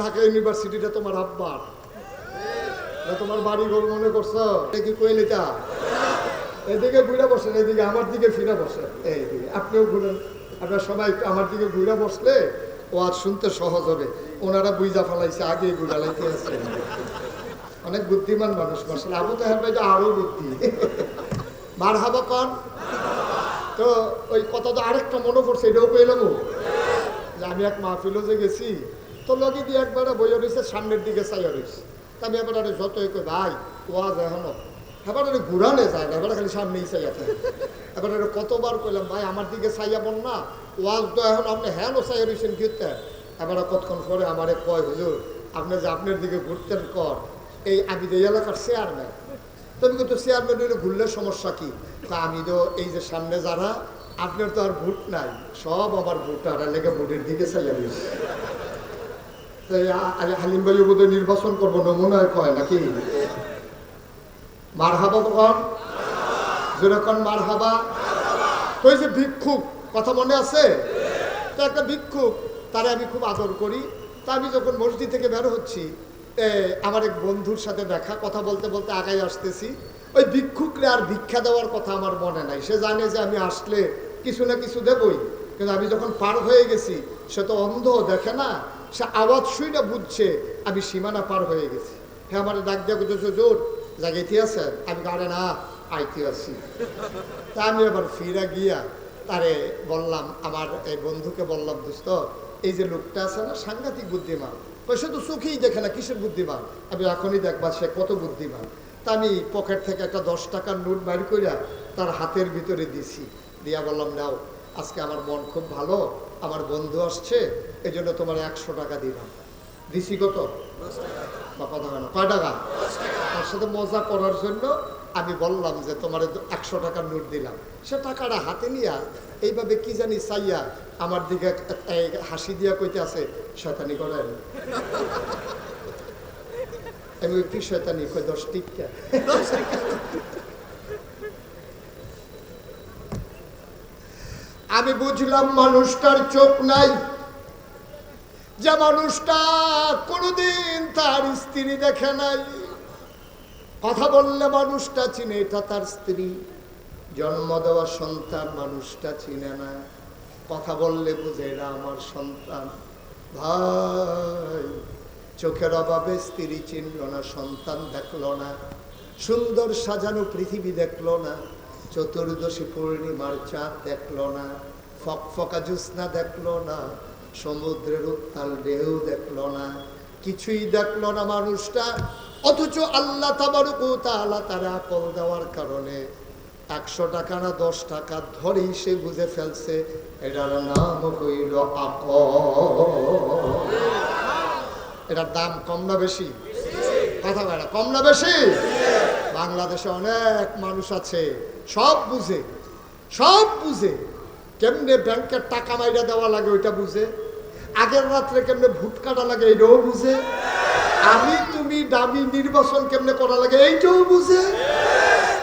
ঢাকা ইউনিভার্সিটিটা তোমার আব্বার। তোমার বাড়ি ঘর মনে করছ? এটা কি কইলে তা এদিকে ঘুরে বসেন, এদিকে আমার দিকে ফিরে বসেন। এইদিকে আপনিও ঘুরেন। আপনার সবাই আমার দিকে ঘুরে বসলে ও আর শুনতে সহজ হবে। ওনারা বুঝা ফেলাইছে আগে ঘুরালাইতে আছে। অনেক বুদ্ধিমান মানুষ মাসাল আবু তাহের ভাই তো আরও বুদ্ধি। মার হাবা কন। তো ওই কথা তো আরেকটা মনে পড়ছে, এটাও পেলাম যে আমি এক মাহফিলও যে গেছি তো লগে দিয়ে একবারে বইয়া রয়েছে সামনের দিকে চাইয়া রয়েছে আমি এবার যতই কই, ভাই ওয়াজ এখনও? এবার ঘুরানে যায় না, এবার খালি সামনেই চাইয়া থাকে এবার কতবার কইলাম, ভাই, আমার দিকে চাইয়া বল না ওয়াজ তো এখন, আপনি হ্যাঁ চাইয়া রয়েছেন কিনতে এবার কতক্ষণ পরে আমারে কয়, হুজুর, আপনি যে আপনার দিকে ঘুরতেন কর, এই আমি যে এলাকার চেয়ারম্যান তুমি কিন্তু চেয়ারম্যান হলে ঘুরলে সমস্যা কি? তা আমি তো এই যে সামনে যারা, আপনার তো আর ভোট নাই, সব আমার ভোটার লেগে ভোটের দিকে চাইয়া রয়েছে হালিম ভাই বোধহয় নির্বাচন করব না, মনে হয় কয় নাকি? মার হাবা যেরকম মার হাবা যে ভিক্ষুক, কথা মনে আছে? তো একটা ভিক্ষুক, তারে আমি খুব আদর করি। তা আমি যখন মসজিদ থেকে বের হচ্ছি আমার এক বন্ধুর সাথে দেখা, কথা বলতে বলতে আগাই আসতেছি। ওই ভিক্ষুকরে আর ভিক্ষা দেওয়ার কথা আমার মনে নাই। সে জানে যে আমি আসলে কিছু না কিছু দেবই। কিন্তু আমি যখন পার হয়ে গেছি, সে তো অন্ধ, দেখে না। সে আওয়াজ শুই না বুঝছে, আমি সীমানা পার হয়ে গেছি। হ্যাঁ আমার ডাক দিয়ে করতেছে জোর জাগাইতে আছেন আমি গাড়ে না, আইতে আছি। তা আমি আবার ফিরা গিয়া তারে বললাম, আমার এই বন্ধুকে বললাম, দোস্ত, এই যে লোকটা আছে না, সাংঘাতিক বুদ্ধিমান। সে তো চোখেই দেখে না, কিসের বুদ্ধিমান? আমি এখনই দেখবা সে কত বুদ্ধিমান। তা আমি পকেট থেকে একটা দশ টাকার নোট বাইর কইরা তার হাতের ভিতরে দিছি। দিয়া বললাম, নাও, আজকে আমার মন খুব ভালো আমার বন্ধু আসছে এই জন্য তোমার একশো টাকা দিলাম। দিছি কত? কয় টাকা? তার সাথে মজা করার জন্য আমি বললাম যে তোমার একশো টাকার নোট দিলাম। সে টাকাটা হাতে নিয়া এইভাবে কি জানি চাইয়া আমার দিকে হাসি দিয়া কইতে আছে, শয়তানি করেন। আমি কি শয়তানি কই দশ টিকা? আমি বুঝলাম মানুষটার চোখ নাই। যে মানুষটা কোনোদিন তার স্ত্রী দেখে নাই। কথা বললে মানুষটা চিনে, এটা তার স্ত্রী। জন্ম দেওয়া সন্তান মানুষটা চিনে না। কথা বললে বুঝে এরা আমার সন্তান। ভাই, চোখের অভাবে স্ত্রী চিনল না, সন্তান দেখল না। সুন্দর সাজানো পৃথিবী দেখল না। চতুর্দশী পূর্ণিমার চাঁদ দেখল না। ফকফকা জ্যোৎস্না দেখল না, সমুদ্রের উত্তাল ঢেউ দেখল না, কিছুই দেখল না মানুষটা, অথচ আল্লাহ তাবারুকু তারা আকল দেওয়ার কারণে একশো টাকা না দশ টাকা ধরেই সে বুঝে ফেলছে, এটার নাম হইল এটার দাম কম না বেশি? কথা বেড়া কম না বেশি? বাংলাদেশে অনেক মানুষ আছে, সব বুঝে সব বুঝে। কেমনে ব্যাংকের টাকা মাইরা দেওয়া লাগে ওইটা বুঝে? আগের রাত্রে কেমনে ভোট কাটা লাগে এইটাও বুঝে? আমি তুমি দাবি নির্বাচন কেমনে করা লাগে এইটাও বুঝে?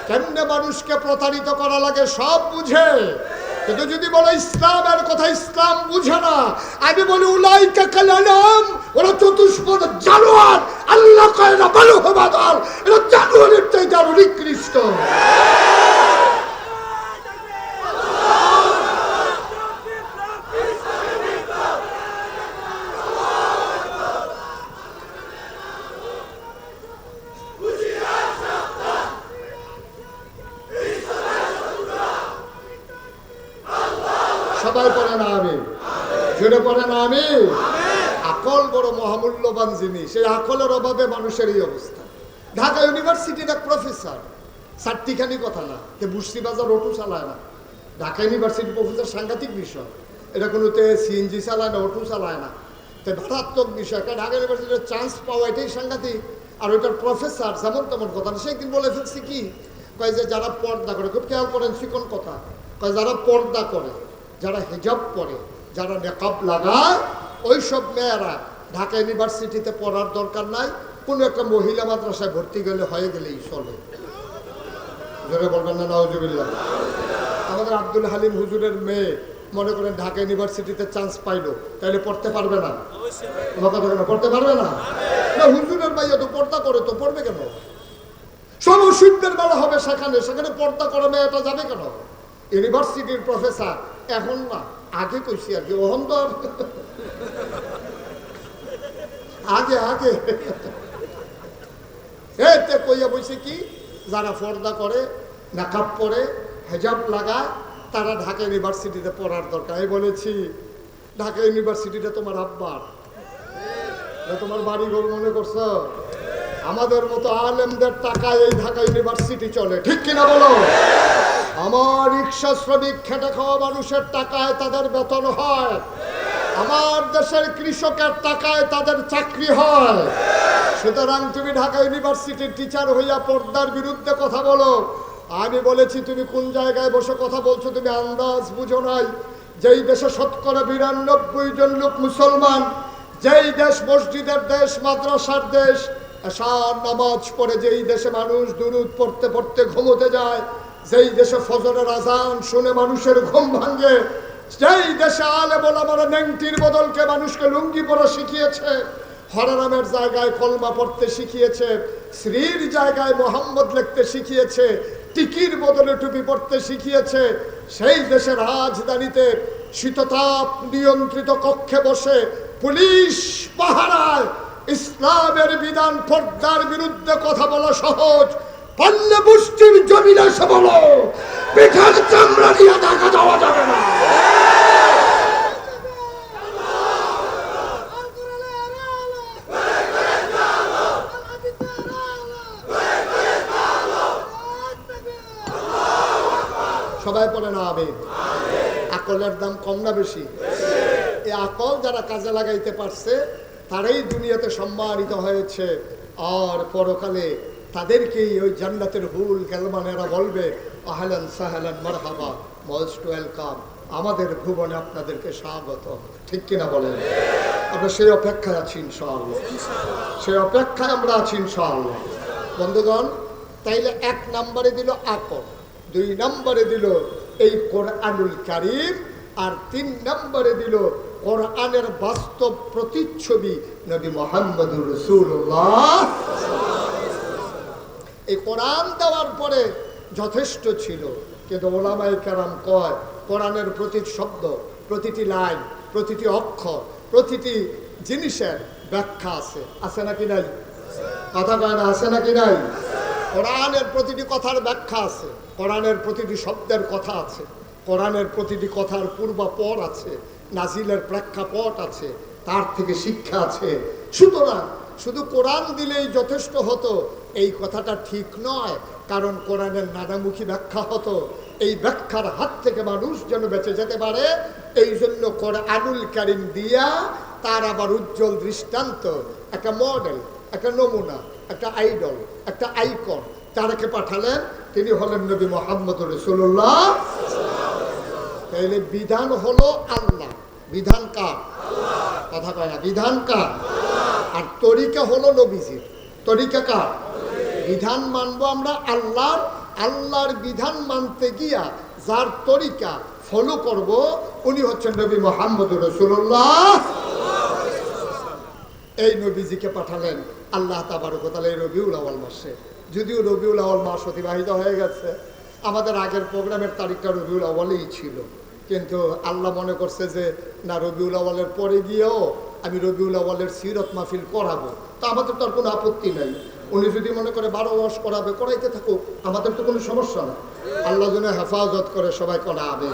কেমনে মানুষকে প্রতারিত করা লাগে সব বুঝে? কিন্তু যদি বলো ইসলামের কথা ইসলাম বুঝে না, আমি বলি উলাইকা কালাম ওরা চতুষ্পদ জানোয়ার, আল্লাহ কয় না, বলো হবাদার, এরা জানোয়ারের চাইতে আরও নিকৃষ্ট। সবাই না আমি। জুড়ে না আমি। আকল বড় মহামূল্যবান জিনিস এই আকলের অভাবে মানুষের এই অবস্থা। ঢাকা ইউনিভার্সিটির এক প্রফেসর চারটিখানি কথা না যে বাজার অটো চালায় না। ঢাকা ইউনিভার্সিটি প্রফেসর সাংঘাতিক বিষয়। এটা কোনোতে সিএনজি চালায় না অটো চালায় না। তো মারাত্মক বিষয় কারণ ঢাকা ইউনিভার্সিটির চান্স পাওয়া এটাই সাংঘাতিক। আর ওইটার প্রফেসর যেমন তেমন কথা না, সেদিন বলে ফেলছি কি, কয় যে যারা পর্দা করে, খুব খেয়াল করেন চিকন কথা। কয় যারা পর্দা করে যারা হেজাব পরে যারা মেকআপ লাগায় ওই সব মেয়েরা ঢাকা ইউনিভার্সিটিতে পড়ার দরকার নাই। কোনো একটা মহিলা মাদ্রাসায় ভর্তি গেলে হয়ে গেলেই চলে। জোরে বলবেন না নওয়াজুবিল্লাহ আমাদের আব্দুল হালিম হুজুরের মেয়ে মনে করেন ঢাকা ইউনিভার্সিটিতে চান্স পাইলো তাহলে পড়তে পারবে না। পড়তে পারবে না? না, হুজুরের ভাইয়া তো পর্দা করে তো পড়বে কেন? সমশূন্যের বেলা হবে সেখানে সেখানে পর্দা করে মেয়েটা যাবে কেন? ইউনিভার্সিটির প্রফেসর এখন না, আগে কইছি আর কি ওহন তো আগে। আগে এতে কইয়া বইছে কি, যারা পর্দা করে, মেকআপ পরে হেজাব লাগায়, তারা ঢাকা ইউনিভার্সিটিতে পড়ার দরকার। আমি বলেছি, ঢাকা ইউনিভার্সিটিটা তোমার আব্বার। তোমার বাড়ি ঘর মনে করছ? আমাদের মতো আলেমদের টাকায় এই ঢাকা ইউনিভার্সিটি চলে। ঠিক কিনা বলো? আমার রিক্সা শ্রমিক খেটে খাওয়া মানুষের টাকায় তাদের বেতন হয়। আমার দেশের কৃষকের টাকায় তাদের চাকরি হয়। সুতরাং তুমি ঢাকা ইউনিভার্সিটির টিচার হইয়া পর্দার বিরুদ্ধে কথা বলো। আমি বলেছি, তুমি কোন জায়গায় বসে কথা বলছো তুমি আন্দাজ বুঝো নাই। যেই দেশে শতকরা বিরানব্বই জন লোক মুসলমান, যেই দেশ মসজিদের দেশ, মাদ্রাসার দেশ, এশার নামাজ পড়ে যেই দেশে মানুষ দুরুদ পড়তে পড়তে ঘুমোতে যায় যেই দেশে ফজরের আজান শুনে মানুষের ঘুম ভাঙে, যেই দেশে আলে বলা নেংটির বদলকে মানুষকে লুঙ্গি পরা শিখিয়েছে, হরারামের জায়গায় কলমা পড়তে শিখিয়েছে শ্রীর জায়গায় মোহাম্মদ লিখতে শিখিয়েছে, টিকির বদলে টুপি পড়তে শিখিয়েছে, সেই দেশের রাজধানীতে শীততাপ নিয়ন্ত্রিত কক্ষে বসে পুলিশ পাহারায় ইসলামের বিধান পর্দার বিরুদ্ধে কথা বলা সহজ। পিঠার চামড়া যাওয়া যাবে না। সবাই পড়ে না আবে আকলের দাম কম না বেশি। এই আকল যারা কাজে লাগাইতে পারছে, তারাই দুনিয়াতে সম্মানিত হয়েছে। আর পরকালে তাদেরকেই ওই জান্নাতের হুল গেলমানেরা বলবে, আহলান সাহলান মারহাবা মোস্ট ওয়েলকাম আমাদের ভুবনে আপনাদেরকে স্বাগত ঠিক কিনা বলেন? আমরা সেই অপেক্ষায় আছি ইনশাআল্লাহ। সেই অপেক্ষায় আমরা আছি ইনশাআল্লাহ। বন্ধুগণ, তাইলে এক নম্বরে দিল আকল, দুই নম্বরে দিল এই কোরআনুল কারিম, আর তিন নম্বরে দিল কোরআনের বাস্তব প্রতিচ্ছবি নবী মোহাম্মদুর রসুল্লাহ এই কোরআন দেওয়ার পরে যথেষ্ট ছিল। কিন্তু ওলামাই কেরাম কয়, কোরআনের প্রতি শব্দ, প্রতিটি লাইন, প্রতিটি অক্ষর, প্রতিটি জিনিসের ব্যাখ্যা আছে। আছে নাকি নাই? কথা কয় না, আছে নাকি নাই? কোরআনের প্রতিটি কথার ব্যাখ্যা আছে। কোরআনের প্রতিটি শব্দের কথা আছে। কোরআনের প্রতিটি কথার পূর্বাপর আছে। নাজিলের প্রেক্ষাপট আছে। তার থেকে শিক্ষা আছে। সুতরাং শুধু কোরআন দিলেই যথেষ্ট হতো এই কথাটা ঠিক নয়, কারণ কোরআনের নানামুখী ব্যাখ্যা হতো, এই ব্যাখ্যার হাত থেকে মানুষ যেন বেঁচে যেতে পারে এই জন্য কোরআনুল কারিম দিয়া তার আবার উজ্জ্বল দৃষ্টান্ত, একটা মডেল একটা নমুনা, একটা আইডল একটা আইকন তারাকে পাঠালেন, তিনি হলেন নবী মোহাম্মদ রসুল্লাহ তাইলে বিধান হলো আল্লাহ। বিধান কার? কথা কয় না, বিধান কার? আর তরিকা হলো নবীজির। তরিকা কার? বিধান মানবো আমরা আল্লাহর আল্লাহর বিধান মানতে গিয়া যার তরিকা ফলো করব, উনি হচ্ছেন নবী মোহাম্মদ রসুল্লাহ। এই নবীজিকে পাঠালেন, আল্লাহ তাবারকতাল এই রবিউল আওয়াল মাসে। যদিও রবিউল আওয়াল মাস অতিবাহিত হয়ে গেছে, আমাদের আগের প্রোগ্রামের তারিখটা রবিউল আওয়ালেই ছিল। কিন্তু আল্লাহ মনে করছে যে, না, রবিউল আওয়ালের পরে গিয়েও আমি রবিউল আওয়ালের সিরত মাহফিল করাবো। তা আমাদের তো আর কোনো আপত্তি নাই। উনি যদি মনে করে বারো মাস করাবে, করাইতে থাকুক, আমাদের তো কোনো সমস্যা না। আল্লাহ জনে হেফাজত করে সবাই করাবে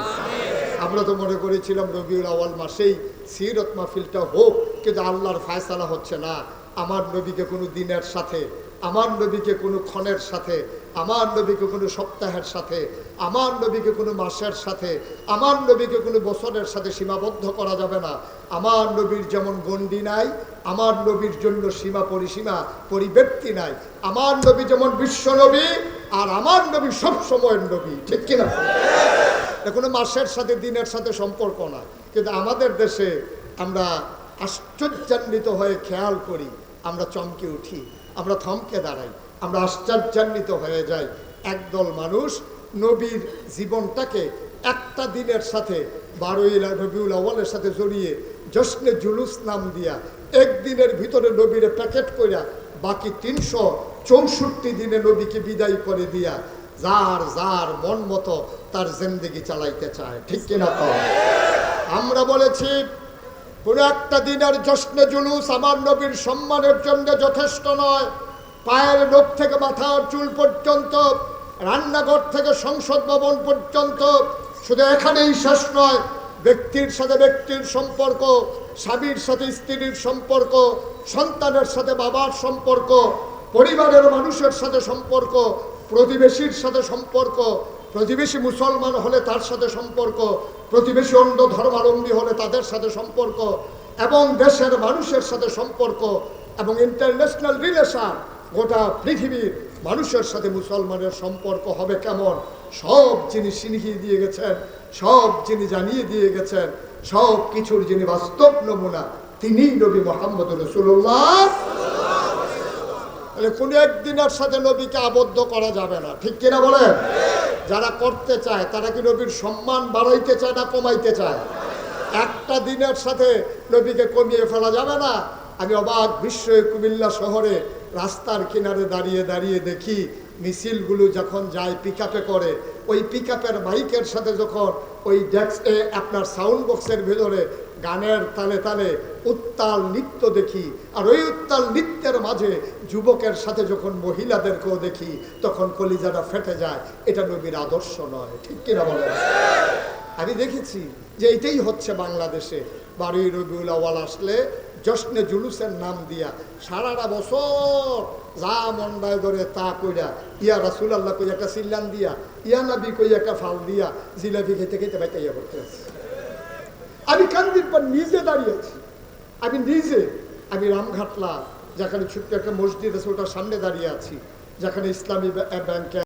আমরা তো মনে করেছিলাম রবিউল আওয়াল মাসেই সিরত মাহফিলটা হোক, কিন্তু আল্লাহর ফায়সালা হচ্ছে না। আমার নবীকে কোনো দিনের সাথে, আমার নবীকে কোনো ক্ষণের সাথে আমার নবীকে কোনো সপ্তাহের সাথে, আমার নবীকে কোনো মাসের সাথে, আমার নবীকে কোনো বছরের সাথে সীমাবদ্ধ করা যাবে না। আমার নবীর যেমন গণ্ডি নাই, আমার নবীর জন্য সীমা পরিসীমা পরিব্যক্তি নাই। আমার নবী যেমন বিশ্ব নবী, আর আমার নবী সব সময়ের নবী, ঠিক কিনা? কোনো মাসের সাথে, দিনের সাথে সম্পর্ক না। কিন্তু আমাদের দেশে আমরা আশ্চর্যান্বিত হয়ে খেয়াল করি, আমরা চমকে উঠি, আমরা থমকে দাঁড়াই। আমরা আশ্চর্যান্বিত হয়ে যাই। একদল মানুষ নবীর জীবনটাকে একটা দিনের সাথে বারোই রবিউল আওয়ালের সাথে জড়িয়ে জশ্নে জুলুস নাম দিয়া একদিনের ভিতরে নবীরে প্যাকেট কইরা বাকি তিনশো চৌষট্টি দিনে নবীকে বিদায় করে দিয়া যার যার মন মতো তার জিন্দেগি চালাইতে চায়। ঠিক কিনা তো? আমরা বলেছি, কোনো একটা দিনের জশ্নে জুলুস আমার নবীর সম্মানের জন্য যথেষ্ট নয়। পায়ের নখ থেকে মাথার চুল পর্যন্ত, রান্নাঘর থেকে সংসদ ভবন পর্যন্ত, শুধু এখানেই শেষ নয়, ব্যক্তির সাথে ব্যক্তির সম্পর্ক, স্বামীর সাথে স্ত্রীর সম্পর্ক, সন্তানের সাথে বাবার সম্পর্ক, পরিবারের মানুষের সাথে সম্পর্ক, প্রতিবেশীর সাথে সম্পর্ক, প্রতিবেশী মুসলমান হলে তার সাথে সম্পর্ক, প্রতিবেশী অন্য ধর্মাবলম্বী হলে তাদের সাথে সম্পর্ক, এবং দেশের মানুষের সাথে সম্পর্ক, এবং ইন্টারন্যাশনাল রিলেশন গোটা পৃথিবীর মানুষের সাথে মুসলমানের সম্পর্ক হবে কেমন? সব যিনি শিখিয়ে দিয়ে গেছেন, সব যিনি জানিয়ে দিয়ে গেছেন, সব কিছুর যিনি বাস্তব নমুনা, তিনি নবী মোহাম্মদ রসুল্লাহ তাহলে কোনো একদিনের সাথে নবীকে আবদ্ধ করা যাবে না, ঠিক কিনা বলেন? যারা করতে চায়, তারা কি নবীর সম্মান বাড়াইতে চায় না কমাইতে চায়? একটা দিনের সাথে নবীকে কমিয়ে ফেলা যাবে না? আমি অবাক বিশ্ব কুমিল্লা শহরে রাস্তার কিনারে দাঁড়িয়ে দাঁড়িয়ে দেখি মিছিলগুলো যখন যায় পিক করে, ওই পিক বাইকের সাথে যখন ওই ডেস্কে আপনার সাউন্ড বক্সের ভেতরে গানের তালে তালে উত্তাল নৃত্য দেখি, আর ওই উত্তাল নৃত্যের মাঝে যুবকের সাথে যখন মহিলাদেরকেও দেখি, তখন কলিজাটা ফেটে যায়। এটা নবীর আদর্শ নয়, ঠিক কিনা বলেন? আমি দেখেছি যে এটাই হচ্ছে বাংলাদেশে। বারোই রবিউল আওয়াল আসলে জশ্নে জুলুসের নাম দিয়া সারাটা বছর যা মন্ডায় ধরে তা কইরা, ইয়া রাসুল আল্লাহ কই একটা সিল্লান দিয়া, ইয়া নাবি কই একটা ফাল দিয়া, জিলাপি খেতে খেতে ভাই ইয়া করতে আছে। আমি কান্দির পর নিজে দাঁড়িয়েছি আমি নিজে, আমি রামঘাটলা, যেখানে ছোট্ট একটা মসজিদ আছে, ওটার সামনে দাঁড়িয়ে আছি, যেখানে ইসলামী ব্যাংকে